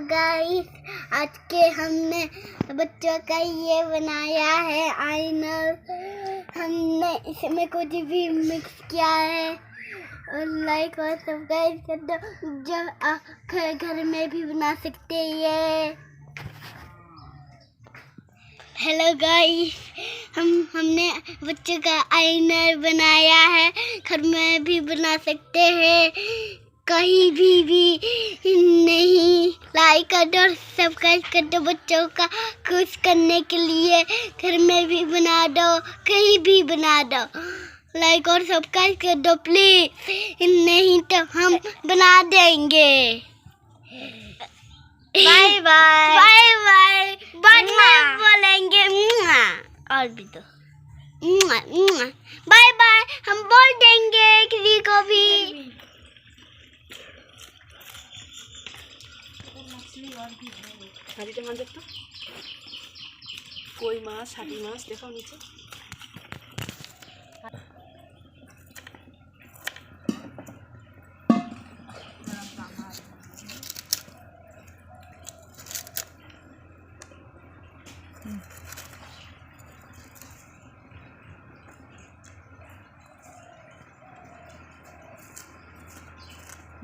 Guys आज के हमने बच्चों का ये बनाया है आइनर। हमने इसमें कुछ भी मिक्स किया है। और लाइक और सब्सक्राइब कर दो जो आप घर में भी बना सकते हैं हेलो गाइस हम, हमने बच्चों का आइनर बनाया है। घर में भी बना सकते हैं। कहीं भी भी नहीं। लाइक कर दो और सब्सक्राइब कर दो बच्चों का खुश करने के लिए। घर में भी बना दो कहीं भी बना दो। लाइक और सब्सक्राइब कर दो प्लीज़ नहीं तो हम बना देंगे। बाय बाय बाय बाय बाद में बोलेंगे और भी तो। बाय बाय हम बोल হাঁড়িটা মাছ একটু। কই মাছ হাঁটি মাছ দেখাও নিচে।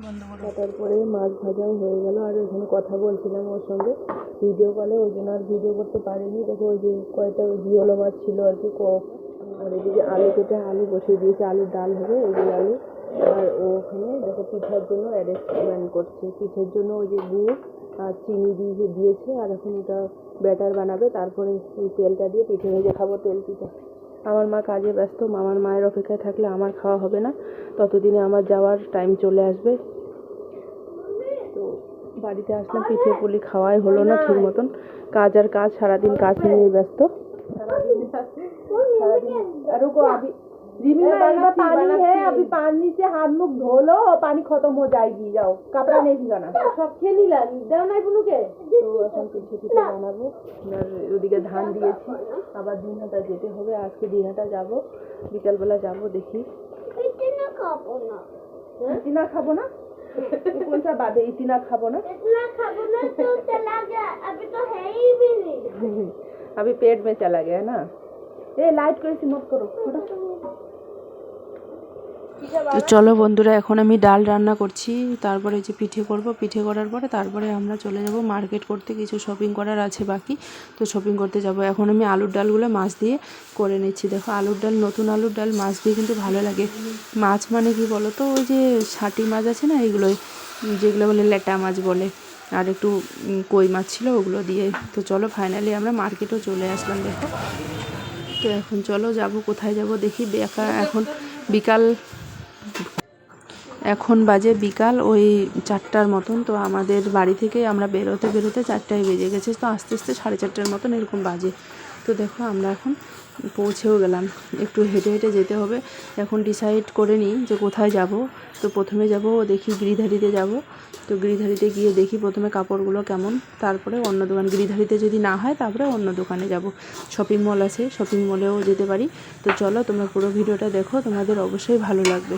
কাটার পরে মাছ ভাজাও হয়ে গেল। আর ওখানে কথা বলছিলাম ওর সঙ্গে। ভিডিও কলে ওই জন্য আর ভিডিও করতে পারিনি। দেখো ওই যে ওই জিওলো মাছ ছিল আর কি আর এদিকে আলু কেটে আলু বসিয়ে দিয়েছে। আলুর ডাল হবে ওই যে আলু। আর ওখানে দেখো পিঠার জন্য অ্যারেঞ্জমেন্ট করছে। পিঠের জন্য ওই যে গুড় আর চিনি দিয়ে দিয়েছে। আর এখন এটা ব্যাটার বানাবে। তারপরে এই তেলটা দিয়ে পিঠে ভেজে খাব তেল পিঠে। আমার মা কাজে ব্যস্ত। মামার মায়ের অপেক্ষায় থাকলে আমার খাওয়া হবে না। ততদিনে আমার যাওয়ার টাইম চলে আসবে। বাড়িতে আসলাম পিঠে পুলি খাওয়াই হলো না ঠিক মতন কাজ আর কাজ সারাদিন কাজ নিয়ে ব্যস্ত रुको अभी रिमी में इतना पानी है अभी पानी से हाथ मुख धो लो पानी खत्म हो जाएगी जाओ कपड़ा नहीं भिगाना সব খেলি লাগি দাও নাই বুনুকে তো এখন পিঠে পিঠে বানাবো আর ওদিকে ধান দিয়েছি আবার দিনহাটা যেতে হবে আজকে দিনহাটা যাব বিকালবেলা যাব দেখি इतना खाबो ना ইতিনা খাবো না कौन सा बात है इतना खाबो ना इतना खाबो ना तो चला गया अभी तो है ही भी नहीं अभी पेट में चला गया है ना ए लाइट को इसी मत करो थोड़ा তো চলো বন্ধুরা, এখন আমি ডাল রান্না করছি। তারপরে যে পিঠে করব, পিঠে করার পরে তারপরে আমরা চলে যাব মার্কেট করতে। কিছু শপিং করার আছে বাকি, তো শপিং করতে যাব। এখন আমি আলুর ডালগুলো মাছ দিয়ে করে নিচ্ছি। দেখো, আলুর ডাল, নতুন আলুর ডাল, মাছ দিয়ে কিন্তু ভালো লাগে। মাছ মানে কি বলো তো ওই যে ষাটি মাছ আছে না এইগুলোই যেগুলো বলে লেটা মাছ বলে, আর একটু কই মাছ ছিল, ওগুলো দিয়ে। তো চলো ফাইনালি আমরা মার্কেটেও চলে আসলাম, দেখো। তো এখন চলো, যাব, কোথায় যাব দেখি। এখন বিকাল এখন বাজে বিকাল, ওই চারটার মতন, তো আমাদের বাড়ি থেকে আমরা বেরোতে বেরোতে চারটায় বেজে গেছে, তো আস্তে আস্তে সাড়ে চারটার মতন এরকম বাজে। তো দেখো আমরা এখন পৌঁছেও গেলাম। একটু হেঁটে হেঁটে যেতে হবে। এখন ডিসাইড করে নিই যে কোথায় যাব। তো প্রথমে যাব দেখি গিরিধারিতে যাব। তো গিরিধারিতে গিয়ে দেখি প্রথমে কাপড়গুলো কেমন। তারপরে অন্য দোকান গিরিধারিতে যদি না হয় তারপরে অন্য দোকানে যাব। শপিং মল আছে শপিং মলেও যেতে পারি। তো চলো তোমরা পুরো ভিডিওটা দেখো। তোমাদের অবশ্যই ভালো লাগবে।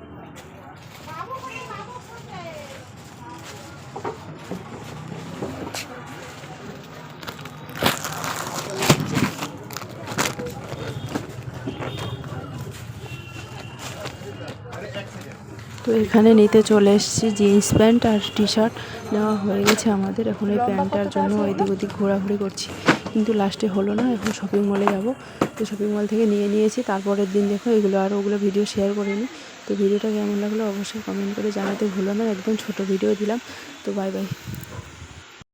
এখানে নিতে চলে এসেছি জিন্স প্যান্ট আর টি শার্ট নেওয়া হয়ে গেছে আমাদের। এখন এই প্যান্টটার জন্য এদিক ওদিক ঘোরাঘুরি করছি। কিন্তু লাস্টে হলো না, এখন শপিং মলে যাব। তো শপিং মল থেকে নিয়ে নিয়েছি। তারপরের দিন দেখো, এগুলো আর ওগুলো ভিডিও শেয়ার করিনি। তো ভিডিওটা কেমন লাগল অবশ্যই কমেন্ট করে জানাতে ভুলো না। একদম ছোট ভিডিও দিলাম। তো বাই বাই